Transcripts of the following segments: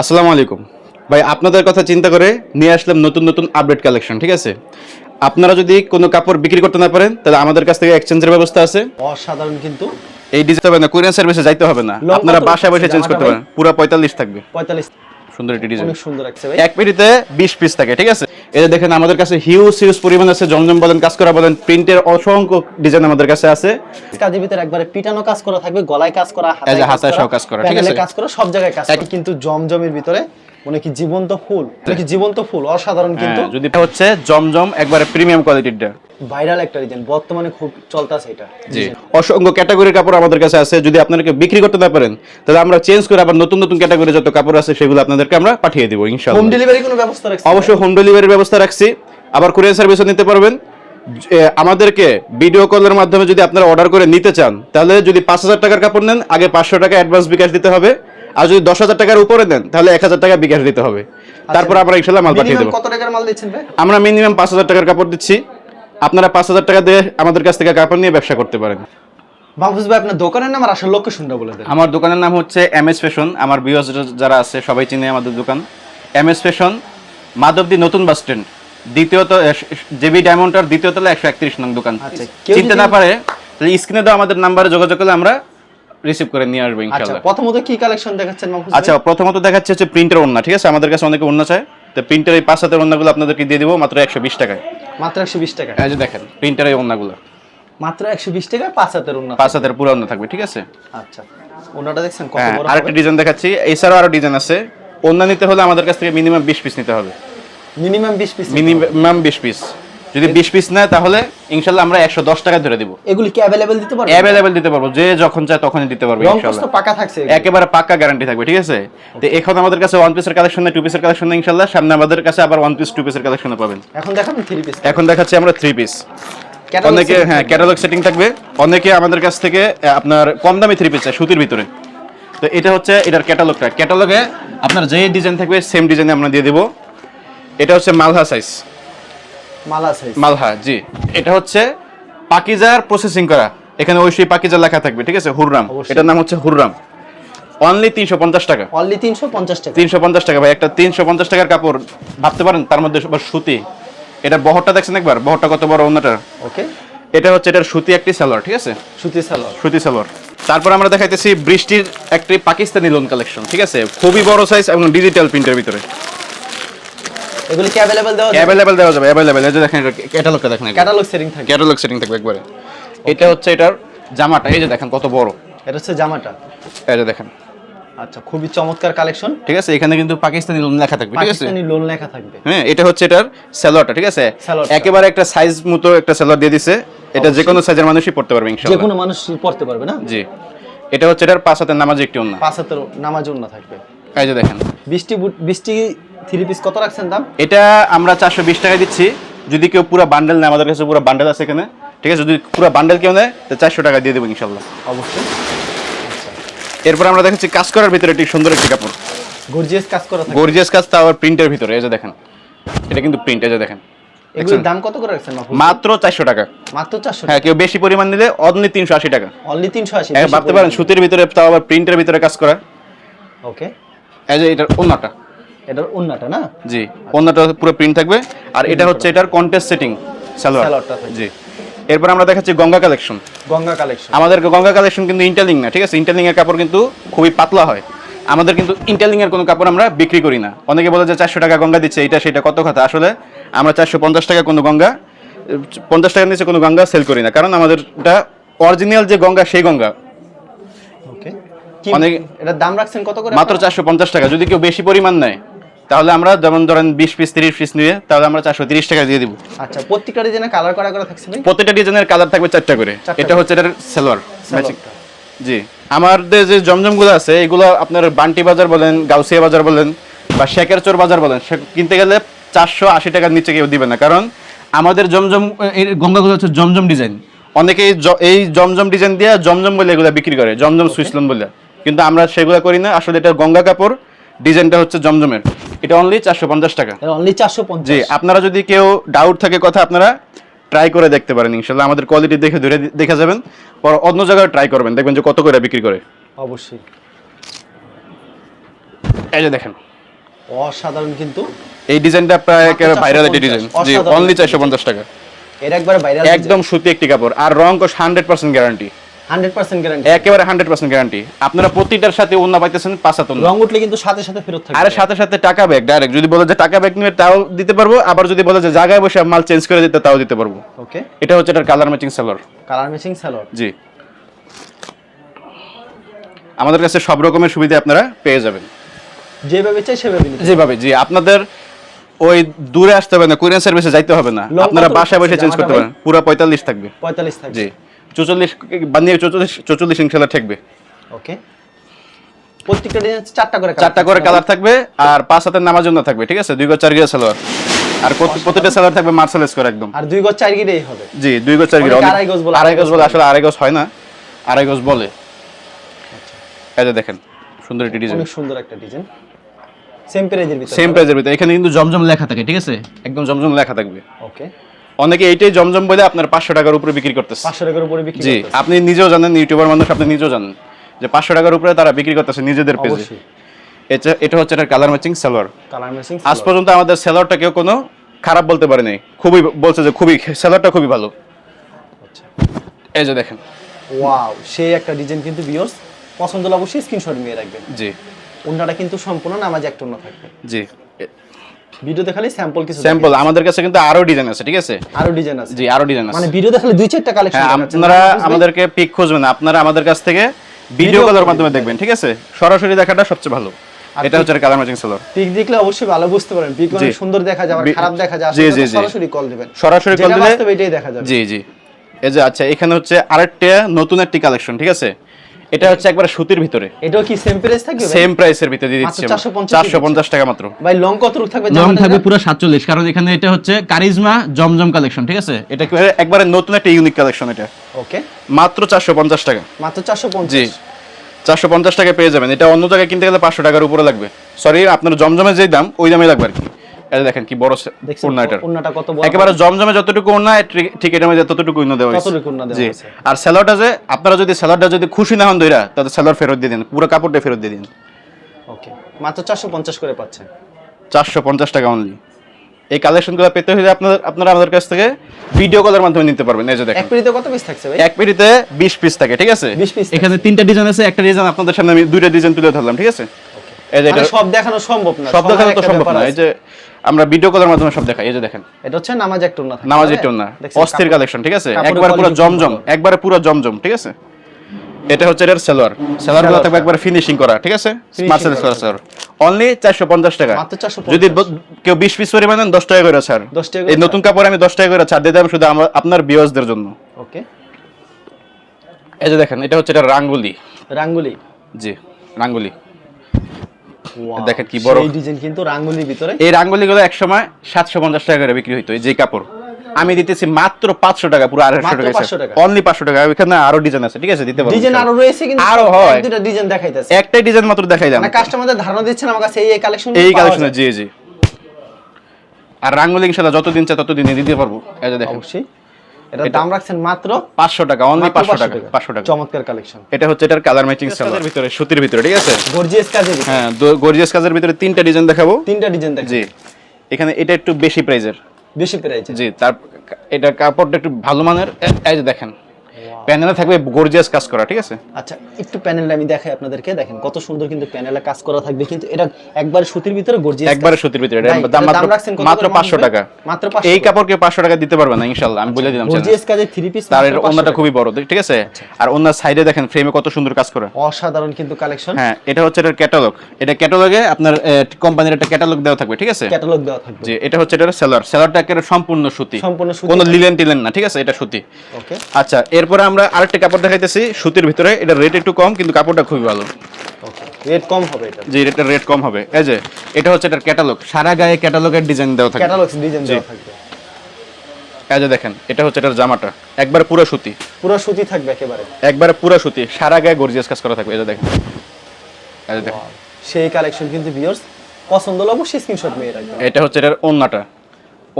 আসসালামু আলাইকুম। ভাই আপনাদের কথা চিন্তা করে নিয়ে আসলাম নতুন নতুন আপডেট কালেকশন ঠিক আছে? আপনারা যদি কোনো কাপড় বিক্রি করতে না পারেন তাহলে আমাদের কাছ থেকে এক্সচেঞ্জের ব্যবস্থা আছে। অসাধারণ কিন্তু। এই ডিজিটাল হবে না কোরিয়ান সার্ভিসে যাইতে হবে না। আপনারা বাসায় বসে চেঞ্জ করতে পারেন। পুরো পঁয়তাল্লিশ থাকবে। পঁয়তাল্লিশ সুন্দর একটি ডিজাইন অনেক সুন্দর লাগছে ভাই। এক পেটিতে বিশ পিস থাকে ঠিক আছে? এটা দেখেন আমাদের কাছে হিউজ হিউজ পরিমাণ আছে জমজম বলেন কাজ করা বলেন প্রিন্টের অসংখ্য ডিজাইন আমাদের কাছে আছে। কাজের ভিতরে একবারে পিটানো কাজ করা থাকবে গলায় কাজ করা হাতে হাতায় কাজ করা, ঠিক আছে? কাজ করা সব জায়গায় কাজ কিন্তু জমজমের ভিতরে মনে কি জীবন্ত ফুল? মনে কি জীবন্ত ফুল? অসাধারণ কিন্তু। হ্যাঁ, যদি হচ্ছে জমজম একবারে প্রিমিয়াম কোয়ালিটিরটা ভাইরাল একটা ডিজাইন বর্তমানে খুব চলতেছে এটা। জি। অসংখ্য ক্যাটাগরির কাপড় আমাদের কাছে আছে। যদি আপনাদেরকে বিক্রি করতে না পারেন তাহলে আমরা চেঞ্জ করে আবার নতুন নতুন ক্যাটাগরি যত কাপড় আছে সেগুলো আপনাদেরকে আমরা পাঠিয়ে দিব হোম ডেলিভারি কোনো ব্যবস্থা রাখছে অবশ্যই হোম ডেলিভারির ব্যবস্থা রাখছি। আবার কুরিয়ার সার্ভিসও নিতে পারবেন। আমাদেরকে ভিডিও কলের মাধ্যমে যদি আপনারা অর্ডার করে নিতে চান তাহলে যদি পাঁচ হাজার টাকার কাপড় নেন আগে পাঁচশো টাকা অ্যাডভান্স বিকাশ দিতে হবে। আর যদি দশ হাজার টাকার উপরে দেন তাহলে এক হাজার টাকা বিকাশ দিতে হবে। তারপর আমরা ইনশাল্লাহ মাল পাঠিয়ে দেবো। কত টাকার মাল দিচ্ছেন ভাই? আমরা মিনিমাম পাঁচ হাজার টাকার কাপড় দিচ্ছি। আপনারা পাঁচ হাজার টাকা দিয়ে আমাদের কাছ থেকে কাপড় নিয়ে ব্যবসা করতে পারেন। মাহফুজ ভাই আপনার দোকানের নাম আর আসল লোকেশনটা বলে দেন। আমার দোকানের নাম হচ্ছে এম এস ফ্যাশন আমার বিওস যারা আছে সবাই চিনে আমাদের দোকান। এম এস ফ্যাশন মাধবদী নতুন বাস স্ট্যান্ড। দ্বিতীয়ত জেবি ডায়মন্ডার দ্বিতীয় তলা একশো একত্রিশ নং দোকান। আচ্ছা, চিনতে না পারে তাহলে স্ক্রিনে দেওয়া আমাদের নাম্বারে যোগাযোগ করলে আমরা রিসিভ করে নিয়ে আসব আচ্ছা প্রথমত কি কালেকশন দেখাচ্ছেন মাহফুজ আচ্ছা প্রথমত দেখাচ্ছে হচ্ছে প্রিন্টের ওন্না ঠিক আছে? আমাদের কাছে অনেকে ওন্না চায়। তো প্রিন্টের এই পাঁচ হাতের ওন্নাগুলো আপনাদেরকে দিয়ে দিব মাত্র একশো বিশ টাকায়। মাত্র একশো বিশ টাকা। এই যে দেখেন প্রিন্টের এই ওন্নাগুলো মাত্র একশো বিশ টাকা পাঁচ হাতের উন্নত পাঁচ হাতের পুরো ওন্না থাকবে ঠিক আছে? আচ্ছা ওনাটা দেখছেন কত হ্যাঁ বড় আরেকটা ডিজাইন দেখাচ্ছি। এছাড়াও আরও ডিজাইন আছে। ওন্না নিতে হলে আমাদের কাছ থেকে মিনিমাম বিশ পিস নিতে হবে। মিনিমাম বিশ পিস মিনিমাম বিশ পিস যদি বিশ পিস নেয় তাহলে ইনশাল্লাহ আমরা একশো দশ টাকা ধরে দিব। এগুলি কি অ্যাভেলেবেল দিতে পারবেন অ্যাভেলেবেল দিতে পারব যে যখন চায় তখনই দিতে পারব রং ইনশাল্লাহ। পাকা থাকছে একেবারে পাক্কা গ্যারান্টি থাকবে ঠিক আছে? তো এখন আমাদের কাছে ওয়ান পিসের কালেকশন টু পিসের কালেকশন নেই ইনশাল্লাহ। সামনে আমাদের কাছে আবার ওয়ান পিস টু পিসের কালেকশন পাবেন। এখন দেখাবেন থ্রি পিস এখন দেখাচ্ছি আমরা থ্রি পিস অনেকে হ্যাঁ ক্যাটালগ সেটিং থাকবে। অনেকে আমাদের কাছ থেকে আপনার কম দামি থ্রি পিস চায় সুতির ভিতরে। তো এটা হচ্ছে এটার ক্যাটালগটা ক্যাটালগে আপনার যে ডিজাইন থাকবে সেম ডিজাইনে আমরা দিয়ে দেবো। এটা হচ্ছে মালহা সাইজ মালা সাইজ মালহা জি। এটা হচ্ছে পাকিজার প্রসেসিং করা। এখানে ঐশী পাকিজা লেখা থাকবে ঠিক আছে? হুররাম। এটার নাম হচ্ছে হুররাম। অনলি তিনশো পঞ্চাশ টাকা। অনলি তিনশো পঞ্চাশ টাকা। তিনশো পঞ্চাশ টাকা। ভাই একটা তিনশো পঞ্চাশ টাকার কাপড় ভাবতে পারেন তার মধ্যে সুতি। এটা বহরটা দেখছেন একবার? বহরটা কত বড় অন্যটা? ওকে। এটা হচ্ছে এটার সুতি একটি সালোয়ার ঠিক আছে? সুতি সালোয়ার। সুতি সালোয়ার। তারপর আমরা দেখাইতেছি বৃষ্টির একটি পাকিস্তানি লোন কালেকশন ঠিক আছে? খুবই বড় সাইজ এবং ডিজিটাল প্রিন্টের ভিতরে। এগুলি কি অ্যাভেলেবেল দেওয়া যাবে? অ্যাভেলেবেল দেওয়া যাবে অ্যাভেলেবেল এই যে দেখেন ক্যাটালগটা দেখেন ক্যাটালগ সেটিং থাকে ক্যাটালগ সেটিং থাকবে একবারে। এটা হচ্ছে এটার জামাটা এই যে দেখেন কত বড়। এটা হচ্ছে জামাটা। এই যে দেখেন। আচ্ছা খুবই চমৎকার কালেকশন ঠিক আছে এখানে কিন্তু পাকিস্তানি লোন লেখা থাকবে ঠিক আছে? পাকিস্তানি লোন লেখা থাকবে। হ্যাঁ এটা হচ্ছে এটার সালোয়ারটা ঠিক আছে। একেবারে একটা সাইজ মতো একটা সালোয়ার দিয়ে দিছে। এটা যে কোনো সাইজের মানুষই পড়তে পারবে ইনশাআল্লাহ। যে কোনো মানুষ পড়তে পারবে না? জি। এটা হচ্ছে এটার পাঁচ হাতের নামাজ একটি অন্য পাঁচ হাতের নামাজ জন্য থাকবে। এই যে দেখেন। বৃষ্টি বৃষ্টি থ্রি পিস কত রাখছেন দাম? এটা আমরা চারশো বিশ টাকায় দিচ্ছি। যদি কেউ পুরো বান্ডেল নেয় আমাদের কাছে পুরো বান্ডেল আছে এখানে। ঠিক আছে যদি পুরো বান্ডেল কেউ নেয় তো চারশো টাকা দিয়ে দেবো ইনশাল্লাহ অবশ্যই। এরপর আমরা দেখাচ্ছি কাজ করার ভিতরে একটি সুন্দর একটি কাপড়। গর্জিয়াস কাজ করা গর্জিয়াস কাজ তা আবার প্রিন্টের ভিতরে এই যে দেখেন। এটা কিন্তু প্রিন্ট এই যে দেখেন। এগুলোর দাম কত করে রাখছেন মাত্র চারশো টাকা। মাত্র হ্যাঁ কেউ বেশি পরিমাণ নিলে অনলি টাকা। অনলি হ্যাঁ ভাবতে পারেন সুতির ভিতরে তাও আবার প্রিন্টের ভিতরে কাজ করা। ওকে এই যে এটার অন্যটা এটার অন্যটা না? জি অন্যটা পুরো প্রিন্ট থাকবে। আর এটা হচ্ছে এটার কন্টেস্ট সেটিং সালোয়ার। সালোয়ারটা জি। এরপর আমরা দেখাচ্ছি গঙ্গা কালেকশন গঙ্গা কালেকশন আমাদের গঙ্গা কালেকশন কিন্তু ইন্টারলিং না ঠিক আছে? ইন্টারলিং এর কাপড় কিন্তু খুবই পাতলা হয়। আমাদের কিন্তু ইন্টারলিং এর কোনো কাপড় আমরা বিক্রি করি না। অনেকে বলে যে চারশো টাকা গঙ্গা দিচ্ছে এটা সেটা কত কথা? আসলে আমরা চারশো পঞ্চাশ টাকা কোনো গঙ্গা পঞ্চাশ টাকার নিচে কোনো গঙ্গা সেল করি না। কারণ আমাদের এটা অরিজিনাল যে গঙ্গা সেই গঙ্গা। অনেক- এটার দাম রাখছেন কত করে মাত্র চারশো পঞ্চাশ টাকা। যদি কেউ বেশি পরিমাণ নেয় তাহলে আমরা যেমন ধরেন বিশ পিস তিরিশ পিস নিয়ে তাহলে আমরা চারশো তিরিশ টাকা দিয়ে দিব। আচ্ছা প্রত্যেকটা ডিজাইনে কালার করা করা থাকছে প্রত্যেকটা ডিজাইনের কালার থাকবে চারটা করে। এটা হচ্ছে এটার সালোয়ার। জি। আমাদের যে জমজমগুলো আছে এগুলো আপনার বান্টি বাজার বলেন গাউসিয়া বাজার বলেন বা শেখের চোর বাজার বলেন সে কিনতে গেলে চারশো আশি টাকার নিচে কেউ দিবে না। কারণ আমাদের জমজম গঙ্গাগুলো হচ্ছে জমজম ডিজাইন অনেকে এই এই জমজম ডিজাইন দিয়ে জমজম বলে এগুলো বিক্রি করে জমজম সুইসলন বলে। কিন্তু আমরা সেগুলো করি না। আসলে এটা গঙ্গা কাপড় ডিজাইনটা হচ্ছে জমজমের। এটা অনলি চারশো পঞ্চাশ টাকা। অনলি চারশো জি পঞ্চাশ আপনারা যদি কেউ ডাউট থাকে কথা আপনারা ট্রাই করে দেখতে পারেন ইনশাল্লাহ। আমাদের কোয়ালিটি দেখে ধরে দেখে যাবেন। পর অন্য জায়গায় ট্রাই করবেন। দেখবেন যে কত করে বিক্রি করে। অবশ্যই। এই যে দেখেন। অসাধারণ কিন্তু। এই ডিজাইনটা প্রায় একেবারে ভাইরাল একটি ডিজাইন। জি অনলি চারশো পঞ্চাশ টাকা। এর একবারে ভাইরাল একদম সুতি একটি কাপড়। আর রং কোশ hundred percent guarantee hundred percent guarantee একেবারে হান্ড্রেড পার্সেন্ট গ্যারান্টি আপনারা প্রতিটার সাথে অন্য পাইতেছেন পাঁচ হাত রং উঠলে কিন্তু সাথে সাথে ফেরত থাকবে। আর সাথে সাথে টাকা ব্যাগ ডাইরেক্ট যদি বলে যে টাকা ব্যাগ নিবে তাও দিতে পারব। আবার যদি বলে যে জায়গায় বসে মাল চেঞ্জ করে দিতে তাও দিতে পারব। ওকে এটা হচ্ছে এটার কালার ম্যাচিং সেলর কালার ম্যাচিং সালোয়ার জি। আমাদের কাছে সব রকমের সুবিধা আপনারা পেয়ে যাবেন। যেভাবে চাই সেভাবে যেভাবে জি। আপনাদের ওই দূরে আসতে হবে না কুরিয়ার সার্ভিসে যাইতে হবে না। আপনারা বাসায় বসে চেঞ্জ করতে পারেন পুরো পঁয়তাল্লিশ থাকবে। পঁয়তাল্লিশ থাকবে। জি। চৌচল্লিশ বানিয়ে চৌচল্লিশ চৌচল্লিশ ইনশাল্লাহ থাকবে ওকে। প্রত্যেকটা ডিজাইন চারটা করে চারটা করে কালার থাকবে আর পাঁচ হাতের নামার জন্য থাকবে ঠিক আছে? দুই চার গিয়ে সালোয়ার। আর সালোয়ার থাকবে মার্শালেস করে একদম। আর দুই গজ চার গিরেই হবে। জি দুই গজ চার আড়াই গজ বলে, আড়াই গজ বলে আসলে আড়াই গজ হয় না। আড়াই গজ বলে। এই যে দেখেন সুন্দর একটি ডিজাইন অনেক সুন্দর একটা ডিজাইন সেম প্রাইজের ভিতরে। সেম প্রাইজের ভিতরে। এখানে কিন্তু জমজম লেখা থাকে ঠিক আছে? একদম জমজম লেখা থাকবে। ওকে অনেকে এইটাই জমজম বলে আপনার পাঁচশো টাকার উপরে বিক্রি করতেছে। 500 টাকার উপরে বিক্রি জি আপনি নিজেও জানেন ইউটিউবার মানুষ আপনি নিজেও জানেন যে পাঁচশো টাকার উপরে তারা বিক্রি করতেছে নিজেদের পেজে। এটা এটা হচ্ছে এটা colour matching salwar colour matching আজ পর্যন্ত আমাদের সেলারটা কেউ কোনো খারাপ বলতে পারে নাই খুবই বলছে যে খুবই সেলারটা খুবই ভালো। আচ্ছা। এই যে দেখেন। ওয়াও সেই একটা ডিজাইন কিন্তু ভিউয়ার্স পছন্দ হলে অবশ্যই স্ক্রিনশট নিয়ে রাখবেন। জি। অন্যটা কিন্তু সম্পূর্ণ নামাজ একটা অন্য থাকবে। জি। ভিডিও দেখালে স্যাম্পল কিছু স্যাম্পল আমাদের কাছে কিন্তু আরও ডিজাইন আছে ঠিক আছে? আরও ডিজাইন আছে। জি আরও ডিজাইন আছে। মানে ভিডিও দেখালে দুই চারটা কালেকশন হ্যাঁ আপনারা আমাদেরকে পিক খুঁজবেন আপনারা আমাদের কাছ থেকে ভিডিও কলের মাধ্যমে দেখবেন ঠিক আছে? সরাসরি দেখাটা সবচেয়ে ভালো। এটা হচ্ছে কালার ম্যাচিং সেলার পিক দেখলে অবশ্যই ভালো বুঝতে পারেন পিক অনেক সুন্দর দেখা যায় আবার খারাপ দেখা যায়। জি, জি, সরাসরি কল দিবেন। সরাসরি কল দিলে বাস্তবে এটাই দেখা যাবে। জি জি। এই যে আচ্ছা এখানে হচ্ছে আরেকটা নতুন একটি কালেকশন ঠিক আছে? এটা হচ্ছে একবার সুতির ভিতরে। এটাও কি সেম প্রাইস থাকবে সেম প্রাইসের ভিতরে দিয়ে দিচ্ছি 450 চারশো পঞ্চাশ টাকা মাত্র। ভাই লং কত রূপ থাকবে লং থাকবে পুরো সাতচল্লিশ কারণ এখানে এটা হচ্ছে কারিজমা জমজম কালেকশন ঠিক আছে? এটা একেবারে- একবারে নতুন একটা ইউনিক কালেকশন এটা। ওকে মাত্র চারশো পঞ্চাশ টাকা। মাত্র 450 জি। চারশো পঞ্চাশ টাকায় পেয়ে যাবেন। এটা অন্য জায়গায় কিনতে গেলে পাঁচশো টাকার উপরে লাগবে। সরি আপনার জমজমে যে দাম ওই দামে লাগবে আর কি। এটা দেখেন কি বড় কত বড়? একেবারে জমজমে যতটুকু ওড়না ঠিক- এটার মধ্যে ততটুকু ওড়না দেওয়া হয়েছে। ততটুকু ওড়না দেওয়া হয়েছে। আর স্যালাডটা যে আপনারা যদি স্যালাডটা যদি খুশি না হন দইরা তাহলে স্যালাড ফেরত দিয়ে দিন পুরো কাপড়টা ফেরত দিয়ে দিন। ওকে। মাত্র 450 করে পাচ্ছেন। চারশো পঞ্চাশ টাকা অনলি এই কালেকশনগুলো পেতে হলে আপনার আপনারা আমাদের কাছ থেকে ভিডিও কলের মাধ্যমে নিতে পারবেন এই যে এক দেখেন পিরিতে কত পিস থাকছে ভাই? এক পেটিতে বিশ পিস থাকে ঠিক আছে? 20 piece এখানে তিনটা ডিজাইন আছে একটা ডিজাইন আপনাদের সামনে আমি দুইটা ডিজাইন তুলে ধরলাম ঠিক আছে? সব দেখানো সম্ভব না সব দেখানো তো সম্ভব না। এই যে আমরা ভিডিও কলের মাধ্যমে সব দেখাই এই যে দেখেন। এটা হচ্ছে নামাজ একটা ওন্না নামাজ? না অস্থির কালেকশন ঠিক আছে? একবার পুরো জমজম একবারে পুরো জমজম ঠিক আছে? এটা হচ্ছে এর সেলোয়ার সেলোয়ারগুলো থাকবে একবার ফিনিশিং করা ঠিক আছে? স্মার্ট করা সেলোয়ার সেলোয়ার অনলি চারশো পঞ্চাশ টাকা। যদি কেউ বিশ পিস পরিমাণ দশ টাকা করে 10 টাকা এই নতুন কাপড় আমি দশ টাকা করে ছাড় দিয়ে দিলাম শুধু আপনার বিয়সদের জন্য। ওকে এই যে দেখেন এটা হচ্ছে এটা রাঙ্গুলি। রাঙ্গুলি। জি রাঙ্গুলি। দেখেন কি বড়। ডিজাইন কিন্তু রাঙ্গুলির ভিতরে। এই রাঙ্গুলিগুলো একসময় সাতশো পঞ্চাশ টাকা করে বিক্রি হইতো এই যে কাপড়। আমি দিতেছি মাত্র পাঁচশো টাকা পুরো আড়াইশো টাকা অনলি পাঁচশো টাকা। এখানে আরও ডিজাইন আছে ঠিক আছে? দিতে পারব ডিজাইন আরও রয়েছে কিন্তু আরও হয়। দুটা ডিজাইন দেখাইতেছে। একটাই ডিজাইন মাত্র দেখাইলাম। মানে কাস্টমারদের ধারণা দিচ্ছেন আমার কাছে এই কালেকশন এই কালেকশনে জি জি। আর রাঙ্গুলি ইনশাল্লাহ যতদিন চাই ততদিন দিতে পারব। এই যে দেখেন। অবশ্যই। এটা দাম রাখছেন মাত্র পাঁচশো টাকা অনলি 500 টাকা পাঁচশো টাকা। চমৎকার কালেকশন এটা হচ্ছে এটার কালার ম্যাচিং সালোয়ার ভিতরে সুতির ভিতরে ঠিক আছে? গর্জিয়াস কাজের ভিতরে। হ্যাঁ গর্জিয়াস কাজের ভিতরে তিনটা ডিজাইন দেখাবো। তিনটা ডিজাইন দেখাবো। জি। এখানে এটা একটু বেশি প্রাইজের বেশি প্রাইজের জি তার এটা কাপড়টা একটু ভালো মানের। এই যে দেখেন প্যানেলে থাকবে গর্জিয়াস কাজ করা ঠিক আছে? আচ্ছা একটু প্যানেলটা আমি দেখাই আপনাদেরকে। দেখেন কত সুন্দর কিন্তু প্যানেলে কাজ করা থাকবে। কিন্তু এটা একবার সুতির ভিতরে গর্জিয়াস একবারে সুতির ভিতরে ভাই, দাম মাত্র মাত্র করে পাঁচশো মনে টাকা। মাত্র 500 এই কাপড়কে পাঁচশো টাকা দিতে পারবে না ইনশাল্লাহ আমি বলে দিলাম গর্জিয়াস কাজের থ্রি পিস তার এর অন্যটা খুবই বড় ঠিক আছে? আর অন্য সাইডে দেখেন ফ্রেমে কত সুন্দর কাজ করা। অসাধারণ কিন্তু কালেকশন হ্যাঁ এটা হচ্ছে এটার ক্যাটালগ এটা ক্যাটালগে আপনার কোম্পানির একটা ক্যাটালগ দেওয়া থাকবে ঠিক আছে? ক্যাটালগ দেওয়া থাকবে। যে এটা হচ্ছে এটার সেলার সেলারটা একেবারে সম্পূর্ণ সুতি। সম্পূর্ণ সুতি কোনো লিলেন টিলেন না ঠিক আছে? এটা সুতি। ওকে আচ্ছা এরপরে আমরা আরেকটা কাপড় দেখাইতেছি সুতির ভিতরে। এটা রেট একটু কম কিন্তু কাপড়টা খুবই ভালো। রেট কম হবে এটা। এটা রেট কম হবে। এই যে এটা হচ্ছে এটার ক্যাটালগ সারা গায়ে ক্যাটালগের ডিজাইন দেওয়া থাকে। ক্যাটালগ ডিজাইন দেওয়া থাকবে এই যে দেখেন এটা হচ্ছে এটার জামাটা। একবার পুরো সুতি। পুরো সুতি থাকবে একেবারে। একবারে পুরো সুতি। সারা গায়ে গর্জিয়াস কাজ করা থাকবে। এই যে দেখেন। এই যে দেখেন। সেই কালেকশন কিন্তু ভিউয়ার্স পছন্দ হলে অবশ্যই স্ক্রিনশট নিয়ে রাখবেন। এটা হচ্ছে এটার ওন্নাটা।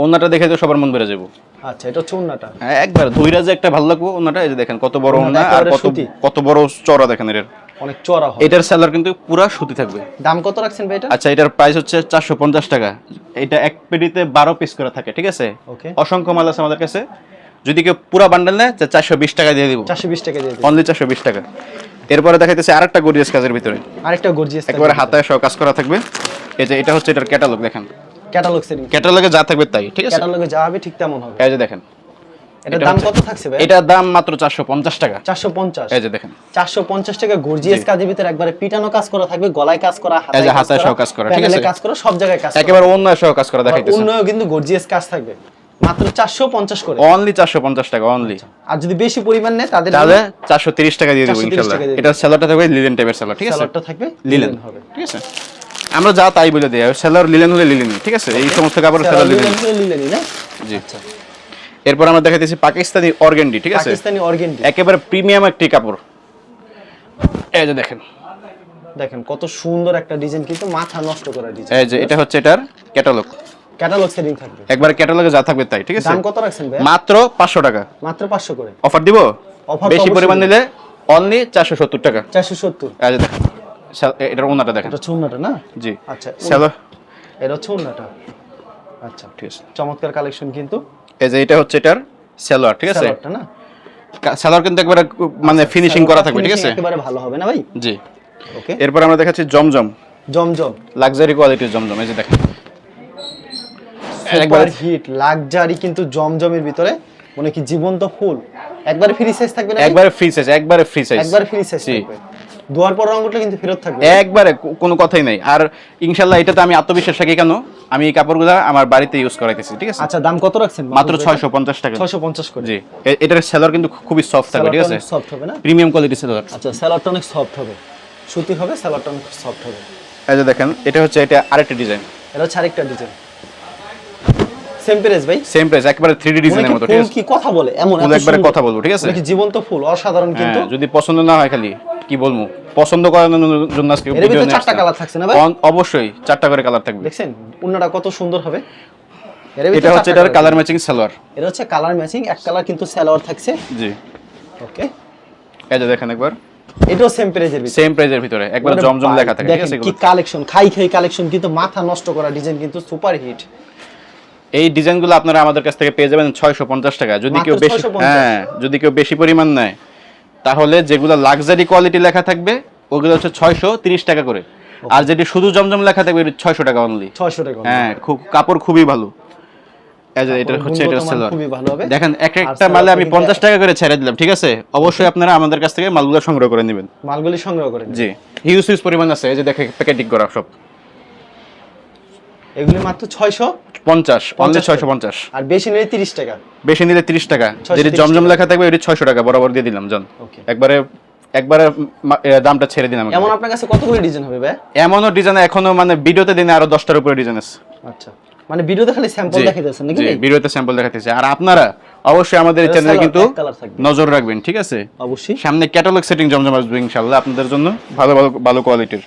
ওন্নাটা দেখে তো সবার মন বেড়ে যাব। আচ্ছা এটা হচ্ছে হ্যাঁ, একবার ধুইরা যে একটা ভালো লাগবো ওন্নাটা এই যে দেখেন কত বড় ওন্না আর কত কত বড় চড়া দেখেন এর অনেক চড়া হয়। এটার সেলার কিন্তু পুরা সুতি থাকবে। দাম কত রাখছেন ভাই এটা? আচ্ছা এটার প্রাইস হচ্ছে চারশো পঞ্চাশ টাকা। এটা এক পেটিতে বারো পিস করে থাকে ঠিক আছে? ওকে অসংখ্য মাল আছে আমাদের কাছে। যদি কেউ পুরা বান্ডেল নেয় চারশো বিশ টাকা দিয়ে দিব। চারশো বিশ টাকা দিয়ে অনলি চারশো বিশ টাকা। এরপরে দেখাইতেছে আরেকটা গরিয়াস কাজের ভিতরে। আরেকটা গর্জিয়াস একেবারে হাতায় সহ কাজ করা থাকবে। এই যে এটা হচ্ছে এটার ক্যাটালগ দেখেন। ক্যাটালগ সেটিং ক্যাটালগে যা থাকবে তাই ঠিক আছে? ক্যাটালগে যা হবে ঠিক তেমন হবে। এই যে দেখেন। এটার এটা দাম কত থাকছে ভাই? এটার দাম মাত্র চারশো পঞ্চাশ টাকা। চারশো পঞ্চাশ। এই যে দেখেন। চারশো পঞ্চাশ টাকা গর্জিয়াস কাজের ভিতরে একবারে পিটানো কাজ করা থাকবে গলায় কাজ করা এই যে হাতায় সহ কাজ করা, ঠিক আছে? কাজ করা সব জায়গায় কাজ করা। একেবারে অন্য সহ কাজ করা দেখাইতেছে। অন্যও কিন্তু গর্জিয়াস কাজ থাকবে। মাত্র চারশো পঞ্চাশ করে। অনলি চারশো পঞ্চাশ টাকা অনলি আর যদি বেশি পরিমাণ নেয় তাদের তাহলে চারশো তিরিশ টাকা দিয়ে দেবো 430 ইনশাল্লাহ। এটা স্যালারটা থাকবে লিলেন টাইপের স্যালার ঠিক আছে? স্যালাডটা থাকবে লিলেন হবে। ঠিক আছে? আমরা যা তাই বলে দিই স্যালার লিলেন হলে লিলেন ঠিক আছে? এই সমস্ত কাপড় স্যালার লিলেন না? জি। এরপর আমরা দেখাইতেছি পাকিস্তানি অর্গেন্ডি ঠিক আছে? পাকিস্তানি অর্গেন্ডি। একেবারে প্রিমিয়াম একটি কাপড়। এই যে দেখেন। দেখেন কত সুন্দর একটা ডিজাইন কিন্তু মাথা নষ্ট করা ডিজাইন। এই যে এটা হচ্ছে এটার ক্যাটালগ। ক্যাটালগ সেটিং থাকবে। একবার ক্যাটালগে যা থাকবে তাই ঠিক আছে? দাম কত রাখছেন ভাই মাত্র পাঁচশো টাকা। মাত্র পাঁচশো করে। অফার দিব? অফার বেশি পরিমাণ নিলে অনলি চারশো সত্তর টাকা। চারশো সত্তর। এই যে দেখেন। এটার ওনাটা দেখেন। এটা উন্নাটা না? জি। আচ্ছা স্যালো এটা হচ্ছে উন্নাটা আচ্ছা ঠিক আছে। চমৎকার কালেকশন কিন্তু। এই যে এটা হচ্ছে এটার সালোয়ার ঠিক আছে? সালোয়ারটা না? সালোয়ার কিন্তু একবারে মানে ফিনিশিং করা থাকবে ঠিক আছে? একেবারে ভালো হবে না ভাই? জি। ওকে এরপর আমরা দেখাচ্ছি জমজম। জমজম। লাক্সারি কোয়ালিটির জমজম এই যে দেখেন। একবারে হিট লাক্সারি কিন্তু জমজমের ভিতরে। মনে কি জীবন্ত ফুল। একবারে ফ্রি সাইজ থাকবে না একবারে ফ্রি সাইজ একবারে ফ্রি সাইজ একবারে ফ্রি সাইজ থাকবে। দুয়ার পর রং উঠলে কিন্তু ফেরত থাকবে। একবারে কোনো কথাই নাই। আর ইনশাল্লাহ এটাতে আমি আত্মবিশ্বাস রাখি কেন? আমি এই কাপড়গুলো আমার বাড়িতে ইউজ করাইতেছি ঠিক আছে? আচ্ছা দাম কত রাখছেন? মাত্র ছয়শো পঞ্চাশ টাকা। ছয়শো পঞ্চাশ করে। জি। এটার সেলার কিন্তু খুবই সফট থাকবে ঠিক আছে? সফট হবে না? প্রিমিয়াম কোয়ালিটি সেলার আচ্ছা স্যালাডটা অনেক সফট হবে। সুতি হবে স্যালাডটা অনেক সফট হবে। এই যে দেখেন এটা হচ্ছে এটা আরেকটা ডিজাইন এটা হচ্ছে আরেকটা ডিজাইন সেম প্রাইস ভাই। সেম প্রাইস একবারে থ্রি ডি ডিজাইনের মতো ঠিক আছে? কি কথা বলে? এমন এত একবারে কথা বলব ঠিক আছে? মানে জীবন্ত ফুল? অসাধারণ কিন্তু। হ্যাঁ, যদি পছন্দ না হয় খালি কি বলব? পছন্দ করার জন্য আজকে ভিতরে নিয়ে চারটা কালার থাকছে না ভাই? অবশ্যই চারটা করে কালার থাকবে। দেখছেন? উন্নাটা কত সুন্দর হবে। এটা হচ্ছে এটার কালার ম্যাচিং সালোয়ার। এটা হচ্ছে কালার ম্যাচিং এক কালার কিন্তু সালোয়ার থাকছে। জি। ওকে। এই যে দেখেন একবার। এটাও সেম প্রাইজের ভিতরে। সেম প্রাইজের ভিতরে একবার জমজম ভাই, লেখা থাকে ঠিক আছে কি কালেকশন খাই খাই কালেকশন কিন্তু মাথা নষ্ট করা ডিজাইন কিন্তু সুপার হিট এই ডিজাইনগুলো আপনারা আমাদের কাছ থেকে পেয়ে যাবেন ছয়শো পঞ্চাশ টাকা। যদি কেউ বেশি হ্যাঁ যদি কেউ বেশি পরিমাণ নেয় তাহলে যেগুলো লাক্সারি কোয়ালিটি লেখা থাকবে ওগুলো হচ্ছে ছয়শো তিরিশ টাকা করে। আর যেটি শুধু জমজম লেখা থাকবে ছয়শো টাকা অনলি ছয়শো টাকা হ্যাঁ খুব কাপড় খুবই ভালো। এটা হচ্ছে এটা সেলার দেখেন এক একটা মালে আমি পঞ্চাশ টাকা করে ছেড়ে দিলাম ঠিক আছে? অবশ্যই আপনারা আমাদের কাছ থেকে মালগুলো সংগ্রহ করে নেবেন। মালগুলি সংগ্রহ করে জি। হিউজ হিউজ পরিমাণ আছে এই যে দেখে প্যাকেটিং করা সব। এগুলি মাত্র ছয়শো পঞ্চাশ অনলি ছয়শো পঞ্চাশ। আর বেশি নিলে তিরিশ টাকা। বেশি নিলে তিরিশ টাকা। 630 যেটি জমজম লেখা থাকবে ছয়শো টাকা বরাবর দিয়ে দিলাম জন। একবারে একবারে দামটা ছেড়ে দিলাম। এমন আপনার কাছে কতগুলি ডিজাইন হবে ভাই? এমনও ডিজাইন এখনও মানে ভিডিওতে দিনে আরও দশটার উপরে ডিজাইন আছে। আচ্ছা। মানে ভিডিওতে খালি স্যাম্পল জি, দেখাই যাচ্ছেন নাকি ভিডিওতে স্যাম্পল দেখাতেছে আর আপনারা অবশ্যই আমাদের এটা চ্যানেলে কিন্তু। নজর রাখবেন ঠিক আছে? অবশ্যই। সামনে ক্যাটালগ সেটিং জমজম আসবে ইনশাআল্লাহ। আপনাদের জন্য ভালো ভালো ভালো কোয়ালিটির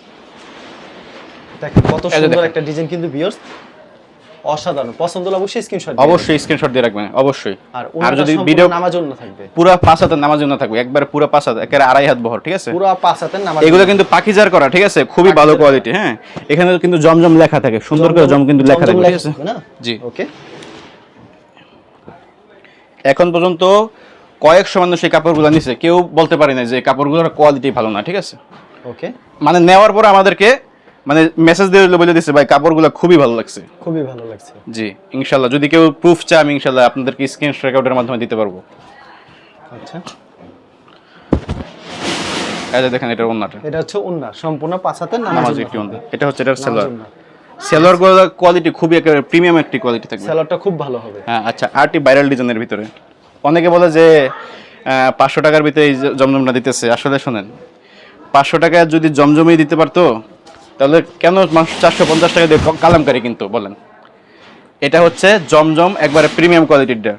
দেখেন কত সুন্দর একটা ডিজাইন কিন্তু ভিউয়ার্স অসাধারণ। পছন্দ হলে অবশ্যই স্ক্রিনশট অবশ্যই স্ক্রিনশট দিয়ে রাখবেন অবশ্যই। আর আর যদি ভিডিও নামার জন্য থাকবে। পুরো পাঁচ হাতের নামার জন্য থাকবে একবার পুরো পাঁচ হাত একেবারে আড়াই হাত বহর ঠিক আছে? পুরো পাঁচ হাতের নামার এগুলো কিন্তু পাখিজার করা ঠিক আছে? খুবই ভালো কোয়ালিটি হ্যাঁ? এখানে কিন্তু জমজম লেখা থাকে সুন্দর করে জম কিন্তু লেখা থাকে ঠিক আছে? জি। ওকে এখন পর্যন্ত কয়েকশো মানুষ এই কাপড়গুলো নিছে। কেউ বলতে পারে না যে কাপড়গুলোর কোয়ালিটি ভালো না ঠিক আছে? ওকে মানে নেওয়ার পরে আমাদেরকে মানে মেসেজ দিয়ে বলে দিচ্ছে ভাই কাপড়গুলো খুবই ভালো লাগছে। খুবই ভালো লাগছে। জি ইনশাল্লাহ। যদি কেউ প্রুফ চায় আমি ইনশাল্লাহ আপনাদেরকে স্ক্রিন রেকর্ডের মাধ্যমে দিতে পারব। আচ্ছা। এই যে দেখেন এটার ওন্নাটা। এটা হচ্ছে উন্না সম্পূর্ণ পাঁচ হাতের নামাজ একটি ওন্না। এটা হচ্ছে এটার সেলার সেলার কোয়ালিটি খুবই একেবারে প্রিমিয়াম একটি কোয়ালিটি থাকবে। স্যালাডটা খুব ভালো হবে। হ্যাঁ আচ্ছা আরটি ভাইরাল ডিজাইনের ভিতরে। অনেকে বলে যে পাঁচশো টাকার ভিতরে এই জমজমটা দিতেছে। আসলে শোনেন পাঁচশো টাকা যদি জমজমেই দিতে পারতো তাহলে কেন মানুষ চারশো পঞ্চাশ টাকা দিয়ে ক- কালামকারি কিন্তু বলেন। এটা হচ্ছে জমজম একবারে প্রিমিয়াম কোয়ালিটিরটা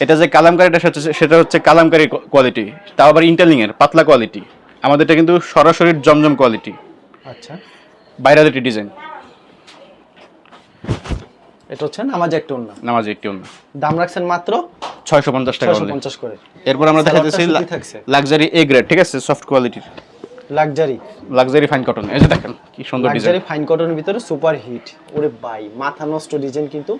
এটা যে কালামকারিটা সেটা হচ্ছে- কালামকারি কোয়ালিটি তাও আবার ইন্টারলিং এর পাতলা কোয়ালিটি আমাদেরটা কিন্তু সরাসরি জমজম কোয়ালিটি আচ্ছা। বাইরের একটি ডিজাইন এটা হচ্ছে নামাজ একটা উন্না নামাজ একটি অন্য দাম রাখছেন মাত্র ছয়শো পঞ্চাশ টাকা করে। এরপর আমরা দেখাতেছি লাক্সারি এ গ্রেড ঠিক আছে? সফট কোয়ালিটির লাক্সারি লাক্সারি ফাইন কটন এই যে দেখেন। কি সুন্দর ডিজাইন ফাইন কটনের ভিতরে সুপার হিট ওরে ভাই মাথা নষ্ট ডিজাইন কিন্তু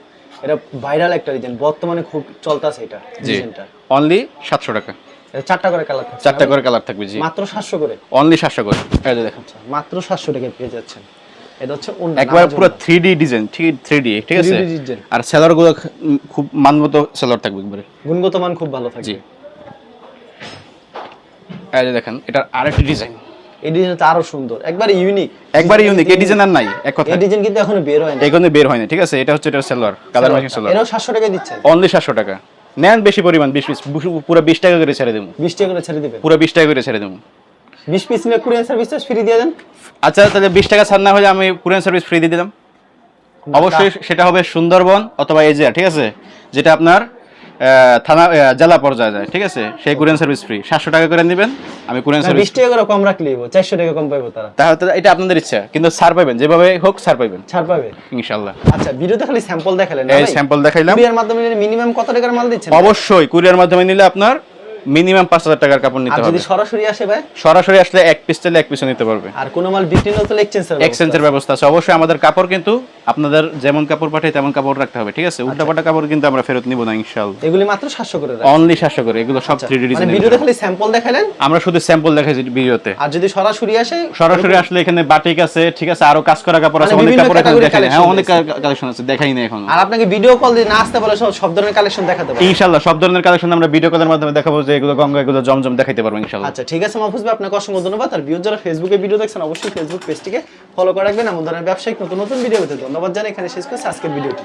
এটা ভাইরাল একটা ডিজাইন বর্তমানে খুব চলতেছে এটা ডিজাইনটা অনলি সাতশো টাকা। চারটা করে কালার থাকছে। চারটা করে কালার থাকবে জি। মাত্র সাতশো করে? অনলি সাতশো করে। এই যে দেখেন। আচ্ছা মাত্র সাতশো টাকায় পেয়ে যাচ্ছেন। এটা হচ্ছে একবার পুরো থ্রি ডি ডিজাইন ঠিক থ্রি ডি ঠিক আছে? আর সেলারগুলো খুব মানমত সেলার থাকবে একবারে। গুণগত মান খুব ভালো থাকে জি এই যে দেখেন এটার আরেকটি ডিজাইন এই ডিজাইনটা আরও সুন্দর। একবারে ইউনিক একবারে ইউনিক এই ডিজাইন আর নাই এক কথা এই ডিজাইন কিন্তু এখনও বের হয় না এখানে বের হয় না ঠিক আছে? এটা হচ্ছে সেলার কালার ম্যাচিং সেলার এরাও সাতশো টাকায় দিচ্ছেন অনলি সাতশো টাকা। নেন বেশি পরিমাণ বিশ পিস পুরো বিশ টাকা করে ছেড়ে দেবো। বিশ টাকা করে ছেড়ে দিবেন? পুরো বিশ টাকা করে ছেড়ে দেবো। বিশ পিস নিয়ে কুরিয়ান সার্ভিস ফ্রি দিয়ে দেন। আচ্ছা তাহলে বিশ টাকা ছাড় না হলে আমি কুরিয়ান সার্ভিস ফ্রি দিয়ে দিলাম। অবশ্যই সেটা হবে সুন্দরবন অথবা এজিয়া ঠিক আছে? যেটা আপনার থানা জেলা পর্যায়ে যায় ঠিক আছে? সেই কুরিয়ান সার্ভিস ফ্রি সাতশো টাকা করে নেবেন। আমি কুরিয়ান সার্ভিস বিশ টাকা করে কম রাখলেই হব, চারশো টাকা কম পাইবো তারা। তাহলে এটা আপনাদের ইচ্ছা কিন্তু ছাড় পাবেন যেভাবে হোক ছাড় পাবেন ছাড় পাবে? ইনশাআল্লাহ। আচ্ছা ভিডিওতে খালি স্যাম্পল দেখালেন এই স্যাম্পল দেখাইলাম। কুরিয়ার মাধ্যমে মিনিমাম কত টাকার মাল দিচ্ছেন? অবশ্যই কুরিয়ার মাধ্যমে নিলে আপনার মিনিমাম পাঁচ হাজার টাকার কাপড় আর নিতে যদি হবে। সরাসরি আসে ভাই? সরাসরি আসলে এক পিস চাইলে এক পিসও নিতে পারবে। আর কোনো মাল বিক্রি না হলে এক্সচেঞ্জ এক্সচেঞ্জের ব্যবস্থা আছে। অবশ্যই আমাদের কাপড় কিন্তু আপনাদের যেমন কাপড় পাঠাই তেমন কাপড় রাখতে হবে ঠিক আছে? উল্টাপাল্টা কাপড় কিন্তু আমরা ফেরত নিব না ইনশাল্লাহ এগুলি মাত্র সাতশো করে রাখেন। অনলি সাতশো করে। এগুলো সব থ্রি ডি মানে ভিডিওতে খালি স্যাম্পল দেখালেন? আমরা শুধু স্যাম্পল দেখাইছি ভিডিওতে। আর যদি সরাসরি আসে সরাসরি আসলে এখানে বাটিক আছে ঠিক আছে? আরও কাজ করা কাপড় আছে মানে অনেক কাপড় এখানে category হ্যাঁ অনেক কালেকশন আছে দেখাই না এখন। আর আপনাকে ভিডিও কল দিয়ে না আসতে বলে সব ধরনের কালেকশন দেখাতে পারে। ইনশাল্লাহ সব ধরনের কালেকশন আমরা ভিডিও কলের মাধ্যমে দেখাবো যে এগুলো গঙ্গা, এগুলো জমজম দেখাইতে পারব ইনশাল্লাহ আচ্ছা ঠিক আছে মাহফুজ ভাই, আপনাকে অসংখ্য ধন্যবাদ। আর ভিউ যারা ফেসবুকে ভিডিও দেখছেন, অবশ্যই ফেসবুক পেজটিকে ফলো করে রাখবেন। এমন ধরনের ব্যবসায়িক নতুন নতুন ভিডিও পেতে ধন্যবাদ জানাই। এখানে শেষ করছি আজকের ভিডিওটি।